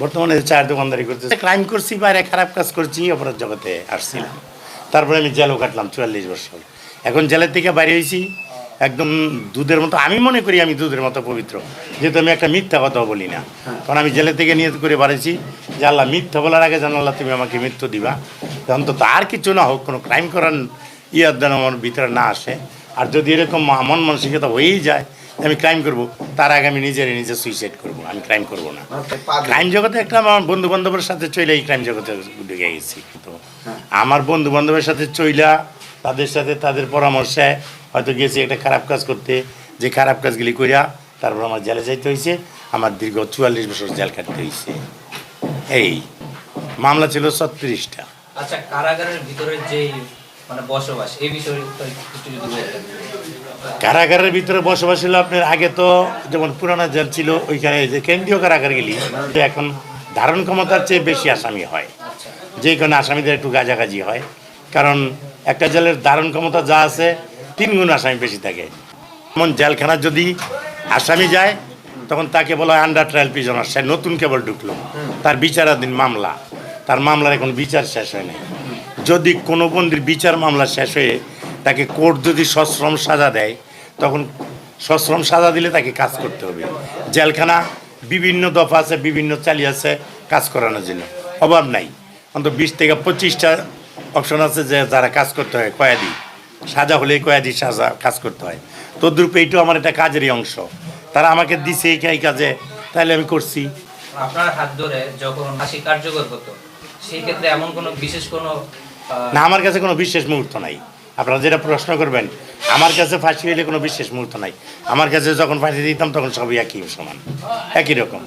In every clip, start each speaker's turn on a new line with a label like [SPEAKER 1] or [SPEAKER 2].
[SPEAKER 1] বর্তমানে চায়ের দোকানদারি করতেছি ক্রাইম করছি, বাইরে খারাপ কাজ করছি, অপরাধ জগতে আসছিলাম। তারপরে আমি জেলও কাটলাম চুয়াল্লিশ বছর। এখন জেলের থেকে বাইরে হয়েছি, একদম দুধের মতো, আমি মনে করি আমি দুধের মতো পবিত্র। যেহেতু আমি একটা মিথ্যা কথা বলি না। কারণ আমি জেলে থেকে নিয়ত করে বাড়াইছি যে আল্লাহ মিথ্যা বলার আগে জানো আল্লাহ তুমি আমাকে মৃত্যু দিবা। অন্তত আর কিছু না হোক, কোনো ক্রাইম করার ইয়ার যেন আমার ভিতরে না আসে। আর যদি এরকম মন মানসিকতা হয়েই যায় আমি ক্রাইম করব। তার আগে আমি নিজের নিজে সুইসাইড করব। আমি ক্রাইম করব না। ক্রাইম জগতে একটা আমার বন্ধু বান্ধবের সাথে চলে এই ক্রাইম জগতে ঢুকে গেছি। তো আমার বন্ধু বান্ধবের সাথে চইলা তাদের সাথে তাদের পরামর্শে হয়তো গেছি একটা খারাপ কাজ করতে। যে খারাপ কাজগুলি করিয়া তারপর আমার জেলে যাইতে হয়েছে আমার দীর্ঘ চুয়াল্লিশ বছর জেল কাটতে হয়েছে এই মামলা ছিল ছত্রিশটা।
[SPEAKER 2] আচ্ছা কারাগারের ভিতরে যে মানে বসবাস এই বিষয়ে একটু যদি
[SPEAKER 1] কারাগারের ভিতরে বসবাস ছিল আপনার আগে তো যেমন পুরানো জেল ছিল ওইখানে যে কেন্দ্রীয় কারাগার গেলি এখন ধারণ ক্ষমতার চেয়ে বেশি আসামি হয়। যে কোনো আসামিদের একটু গাজাগাজি হয়। কারণ একটা জেলের ধারণ ক্ষমতা যা আছে তিন গুণ আসামি বেশি থাকে। যেমন জেলখানা যদি আসামি যায় তখন তাকে বলা হয় আন্ডার ট্রায়াল প্রিজনার সে নতুন কেবল ঢুকলো। তার বিচারাধীন মামলা। তার মামলার এখন বিচার শেষ হয় নাই। যদি কোনো বন্দির বিচার মামলা শেষ হয়ে তাকে কোর্ট যদি সশ্রম সাজা দেয়, তখন সশ্রম সাজা দিলে তাকে কাজ করতে হবে। জেলখানা, বিভিন্ন দফা আছে, বিভিন্ন চালি আছে, কাজ করানোর জন্য। অভাব নাই। অন্তত বিশ থেকে পঁচিশটা অপশন আছে যে যারা কাজ করতে হয়, কয়াদি। সাজা হলে কয়াদি সাজা কাজ করতে হয়। তদ্রূপ এইটাও আমার একটা কাজেরই অংশ। তারা আমাকে দিছে এই কাজে তাহলে আমি করছি।
[SPEAKER 2] আপনার হাত ধরে যখন ফাঁসি কার্যকর হতো, সেই ক্ষেত্রে এমন কোনো বিশেষ কোনো
[SPEAKER 1] না আমার কাছে কোনো বিশেষ মুহূর্ত নাই। আপনারা যেটা প্রশ্ন করবেন আমার কাছে ফাঁসি হইলে কোনো বিশেষ মুহূর্ত নাই। আমার কাছে যখন ফাঁসি দিতাম তখন সবই একই সমান একই রকম।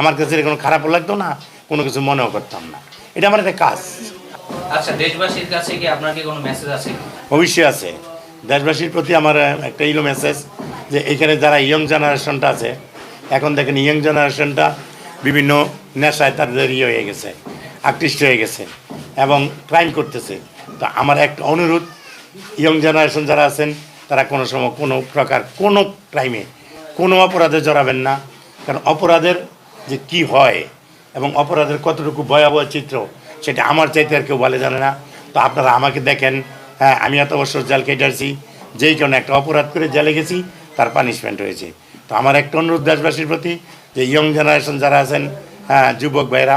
[SPEAKER 1] আমার কাছে কোনো খারাপও লাগতো না কোনো কিছু মনেও করতাম না। এটা আমার একটা কাজ।
[SPEAKER 2] আচ্ছা দেশবাসীর কাছে কি আপনার কি কোনো মেসেজ আছে?
[SPEAKER 1] অবশ্যই আছে। দেশবাসীর প্রতি আমার একটা ইলো মেসেজ যে এখানে যারা ইয়ং জেনারেশনটা আছে এখন দেখেন ইয়ং জেনারেশনটা বিভিন্ন নেশায় তাদের ইয়ে হয়ে গেছে আকৃষ্ট হয়ে গেছে। এবং ক্রাইম করতেছে। তো আমার একটা অনুরোধ ইয়ং জেনারেশন যারা আছেন, তারা কোনো সময় কোনো প্রকার কোনো ক্রাইমে কোনো অপরাধে জড়াবেন না। কারণ অপরাধের যে কি হয় এবং অপরাধের কতটুকু ভয়াবহ চিত্র, সেটা আমার চাইতে আর কেউ বলে জানে না। তো আপনারা আমাকে দেখেন হ্যাঁ আমি এত বছর জেল কেটেছি যেই কারণে একটা অপরাধ করে জেলে গেছি, তার পানিশমেন্ট হয়েছে। তো আমার একটা অনুরোধ দেশবাসীর প্রতি যে ইয়ং জেনারেশন যারা আছেন হ্যাঁ যুবক ভাইরা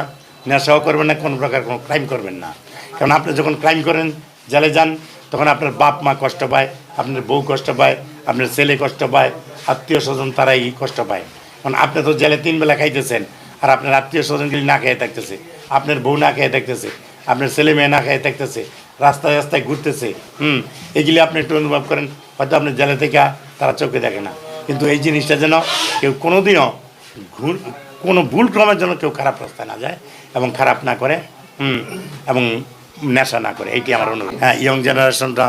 [SPEAKER 1] নেশাও করবেন না, কোনো প্রকার কোনো ক্রাইম করবেন না। কারণ আপনি যখন ক্রাইম করেন, জেলে যান, তখন আপনার বাপ মা কষ্ট পায়, আপনার বউ কষ্ট পায়, আপনার ছেলে কষ্ট পায়, আত্মীয় স্বজন তারাই কষ্ট পায়। কারণ আপনি তো জেলে তিন বেলা খাইতেছেন, আর আপনার আত্মীয় স্বজনগুলি না খেয়ে থাকতেছে। আপনার বউ না খেয়ে থাকতেছে, আপনার ছেলে মেয়ে না খেয়ে থাকতেছে, রাস্তায় রাস্তায় ঘুরতেছে, হুম, এগুলি আপনি একটু অনুভব করেন, হয়তো আপনি জেলে থেকে তারা চোখে দেখে না। কিন্তু এই জিনিসটা যেন কেউ কোনোদিনও ঘুর কোনো ভুল ক্রমের জন্য কেউ খারাপ রাস্তায় না যায় এবং খারাপ না করে, হুম, এবং নেশা না করে। এইটি আমার অনুরোধ। হ্যাঁ ইয়ং জেনারেশনটা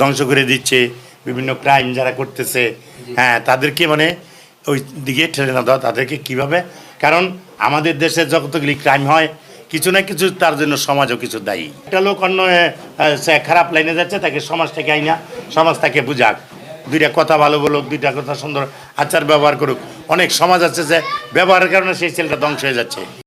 [SPEAKER 1] ধ্বংস করে দিচ্ছে, বিভিন্ন ক্রাইম যারা করতেছে হ্যাঁ তাদেরকে মানে ওই দিকে ঠেলে না দেওয়া, তাদেরকে কীভাবে? কারণ আমাদের দেশে যতগুলি ক্রাইম হয়, কিছু না কিছু তার জন্য সমাজও কিছু দায়ী। একটা লোক অন্য খারাপ লাইনে যাচ্ছে, তাকে সমাজ থেকে আইনা, সমাজ তাকে বুঝাক। দুইটা কথা ভালো বলুক, দুইটা কথা সুন্দর আচার ব্যবহার করুক। অনেক সমাজ আছে যে ব্যবহারের কারণে সেই ছেলেটা ধ্বংস হয়ে যাচ্ছে।